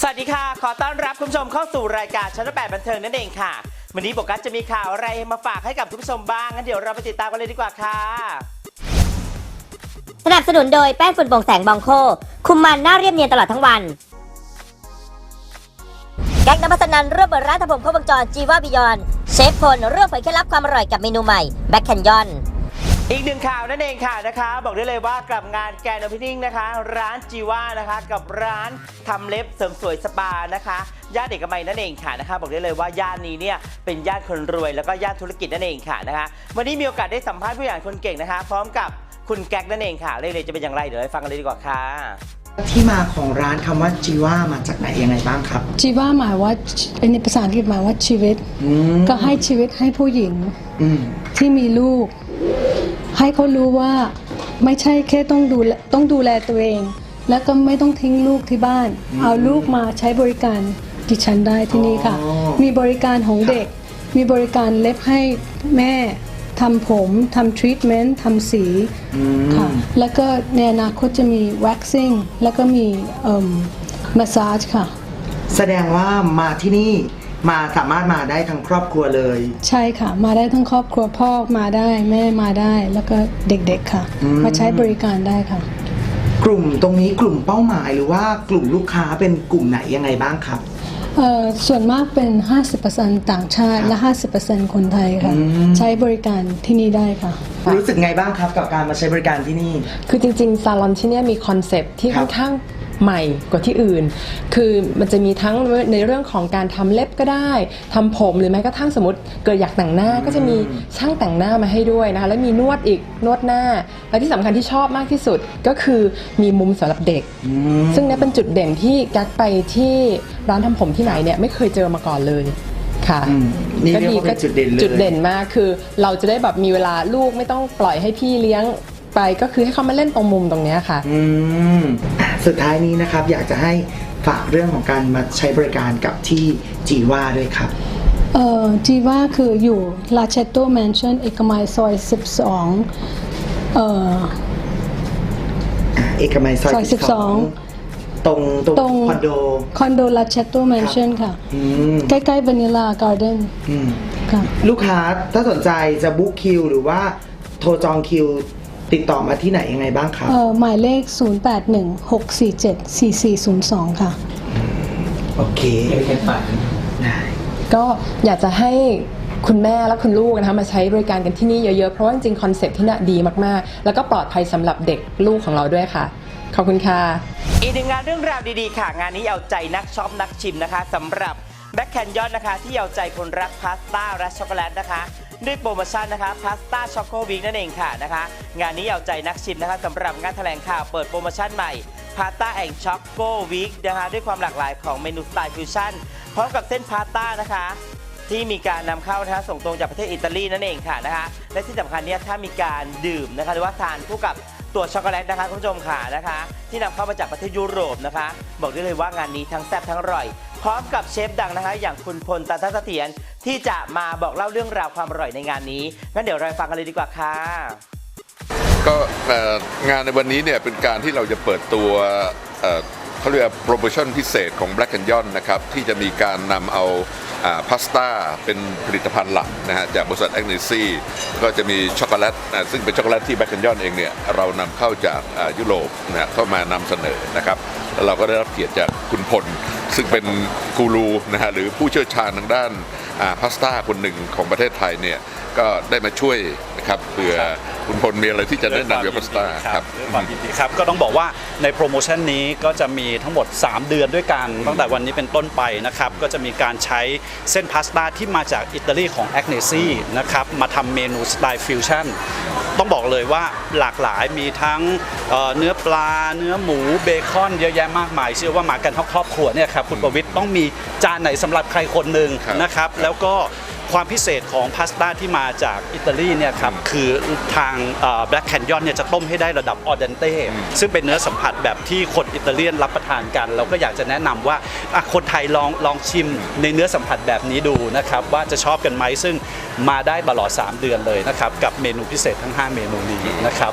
สวัสดีค่ะ ขอต้อนรับคุณผู้ชมเข้าสู่รายการชั้นแปดบันเทิงนั่นเองค่ะ วันนี้โบกัสจะมีข่าวอะไรมาฝากให้กับคุณผู้ชมบ้างงั้นเดี๋ยวเราไปติดตามกันเลยดีกว่าค่ะ สนับสนุนโดยแป้งฝุ่นโปร่งแสงบองโค คุมมันหน้าเรียบเนียนตลอดทั้งวัน แก๊งน้ำพัสนันเริ่มเปิดร้านทำผมครบวงจรจีว่าบิยอน เชฟพลเริ่มเผยเคล็ดลับความอร่อยกับเมนูใหม่แบ็คแคนยอน อีกหนึ่งข่าวนั่นเองค่ะนะคะ บอกได้เลยว่ากับงานแกนโอเพนนิ่งนะคะ ร้านจีว่านะคะ กับร้านทำเล็บเสริมสวยสปานะคะย่านเอกมัยนั่นเองค่ะนะคะ บอกได้เลยว่าย่านนี้เนี่ยเป็นย่านคนรวยแล้วก็ย่านธุรกิจนั่นเองค่ะนะคะ วันนี้มีโอกาสได้สัมภาษณ์ผู้ใหญ่คนเก่งนะคะ พร้อมกับคุณแก๊กนั่นเองค่ะเรื่องจะเป็นอย่างไรเดี๋ยวไปฟังกันเลยดีกว่าค่ะที่มาของร้านคำว่าจีว่ามาจากไหนยังไงบ้างครับจีว่าหมายว่าเป็นในภาษาอังกฤษหมายว่าชีวิตอืมก็ให้ชีวิตให้ผู้หญิงอืมที่มีลูก ให้เขารู้ว่าไม่ใช่แค่ต้องดูแลต้องดูแลตัวเอง แล้วก็ไม่ต้องทิ้งลูกที่บ้าน เอาลูกมาใช้บริการดิฉันได้ที่นี่ค่ะ อ๋อ มีบริการของเด็ก มีบริการเล็บให้แม่ทำผมทำทรีทเมนต์ทำสีอืม ค่ะ แล้วก็ในอนาคตจะมี waxing แล้วก็มีเอ่อ massage ค่ะ แสดงว่ามาที่นี่ มาสามารถมาได้ทั้งครอบครัวเลย ใช่ค่ะ มาได้ทั้งครอบครัวพ่อมาได้แม่มาได้แล้วก็เด็กๆค่ะ อืม มาใช้บริการได้ค่ะ กลุ่มตรงนี้กลุ่มเป้าหมายหรือว่ากลุ่มลูกค้าเป็นกลุ่มไหนยังไงบ้างครับ เอ่อส่วนมากเป็น 50%ต่างชาติและ 50%คนไทยค่ะ อืม ใช้บริการที่นี่ได้ค่ะ รู้สึกไงบ้างครับกับการมาใช้บริการที่นี่ คือจริงๆ ซาลอนที่เนี่ยมีคอนเซปต์ที่ครับค่อนข้าง ใหม่กว่าที่อื่น คือมันจะมีทั้งในเรื่องของการทำเล็บก็ได้ทำผมหรือแม้กระทั่งสมมติเกิดอยากแต่งหน้าก็จะมีช่างแต่งหน้ามาให้ด้วยนะคะแล้วมีนวดอีกนวดหน้า และที่สำคัญที่ชอบมากที่สุดก็คือมีมุมสำหรับเด็ก ซึ่งเนี่ยเป็นจุดเด่นที่กักไปที่ร้านทำผมที่ไหนเนี่ยไม่เคยเจอมาก่อนเลยค่ะอืมนี่เรียกว่าเป็นจุดเด่นเลยจุดเด่นมากคือ เราจะได้แบบมีเวลาลูกไม่ต้องปล่อยให้พี่เลี้ยง ไปก็คือให้เขามาเล่นตรงมุมตรงเนี้ยค่ะ อืมอะสุดท้ายนี้นะครับ อยากจะให้ฝากเรื่องของการมาใช้บริการกับที่จีว่าด้วยครับ เอ่อจีว่าคืออยู่ลาเชโตแมนชั่นเอกมัยซอย 12 เอ่อ เอกมัยซอยซอย12 ตรงตรงตรง คอนโด คอนโดลาเชโตแมนชั่นค่ะ อืมใกล้ๆวานิลาการ์เดนอืม ค่ะ ลูกค้าถ้าสนใจจะบุ๊กคิวหรือว่าโทรจองคิว ติดต่อมาที่ไหนยังไงบ้างครับเอ่อหมายเลข 0816474402 ค่ะ โอเคได้ ก็อยากจะให้คุณแม่และคุณลูกนะคะมาใช้บริการกันที่นี่เยอะๆ เพราะว่าจริงๆคอนเซ็ปต์ที่น่ะดีมากๆ แล้วก็ปลอดภัยสำหรับเด็กลูกของเราด้วยค่ะ ขอบคุณค่ะ อีกหนึ่งงานเรื่องราวดีๆ ค่ะ งานนี้เอาใจนักช็อปนักชิมนะคะสำหรับแบ็คแคนยอนนะคะ ที่เอาใจคนรักพาสต้าและช็อกโกแลตนะคะ ด้วยโปรโมชั่นนะคะพาสต้าช็อกโกวีกนั่นเองค่ะนะคะ งานนี้เอาใจนักชิมนะคะสำหรับงานแถลงข่าวเปิดโปรโมชั่นใหม่พาสต้าแองช็อกโกวีกนะคะด้วยความหลากหลายของเมนูสไตล์ฟิวชั่นพร้อมกับเส้นพาสต้านะคะที่มีการนำเข้านะคะส่งตรงจากประเทศอิตาลีนั่นเองค่ะนะคะและที่สำคัญเนี่ยถ้ามีการดื่มนะคะหรือว่าทานคู่กับตัวช็อกโกแลตนะคะคุณผู้ชมค่ะนะคะ ที่นำเข้ามาจากประเทศยุโรปนะคะ บอกได้เลยว่างานนี้ทั้งแซ่บทั้งอร่อย พร้อมกับเชฟดังนะคะ อย่างคุณพลตันทัศเถียร ที่จะมาบอกเล่าเรื่องราวความอร่อยในงานนี้งั้นเดี๋ยวเราไปฟังกันเลยดีกว่าค่ะ ก็เอ่องานในวันนี้เนี่ยเป็นการที่เราจะเปิดตัวเอ่อเขาเรียกว่าโปรโมชั่นพิเศษของ Black Canyon นะครับที่จะมีการนำเอาพาสต้าเป็นผลิตภัณฑ์หลักนะฮะจากบริษัทแอ n เนซี่ก็จะมีช็อกโกแลตซึ่งเป็นช็อกโกแลตที่ Black Canyon เองเนี่ยเรานำเข้าจากอ่ายุโรปนะฮะเข้ามานำเสนอนะครับแล้วเราก็ได้รับเกียรติจากคุณพล ซึ่งเป็นกูรูนะฮะหรือผู้เชี่ยวชาญทางด้านอ่าพาสต้าคนหนึ่งของประเทศไทยเนี่ยก็ได้มาช่วยนะครับเผื่อคุณพลมีอะไรที่จะแนะนำเกี่ยวกับพาสต้าคครัรับบด้วยความยินดีครับก็ต้องบอกว่าในโปรโมชั่นนี้ก็จะมีทั้งหมด 3 เดือนด้วยกันตั้งแต่วันนี้เป็นต้นไปนะครับก็จะมีการใช้เส้นพาสต้าที่มาจากอิตาลีของแอ n เนซี่นะครับมาทำเมนูสไตล์ฟิวชั่น ต้องบอกเลยว่าหลากหลายมีทั้งเอ่อเนื้อปลา เนื้อหมูเบคอนเยอะแยะมากมาย เชื่อว่ามากันทั้งครอบครัวเนี่ยครับคุณประวิทย์ต้องมีจานไหนสำหรับใครคนหนึ่งครับนะครับ แล้วก็ ความพิเศษของพาสต้าที่มาจากอิตาลีเนี่ยครับคือทางแบล็กแคนยอนเนี่ยจะต้มให้ได้ระดับออเดนเต้ซึ่งเป็นเนื้อสัมผัสแบบที่คนอิตาเลียนรับประทานกัน เราก็อยากจะแนะนำว่าอะคนไทยลองลองชิมในเนื้อสัมผัสแบบนี้ดูนะครับว่าจะชอบกันไหมซึ่งมาได้ตลอด 3 เดือนเลยนะครับกับเมนูพิเศษทั้ง 5 เมนูนี้นะครับ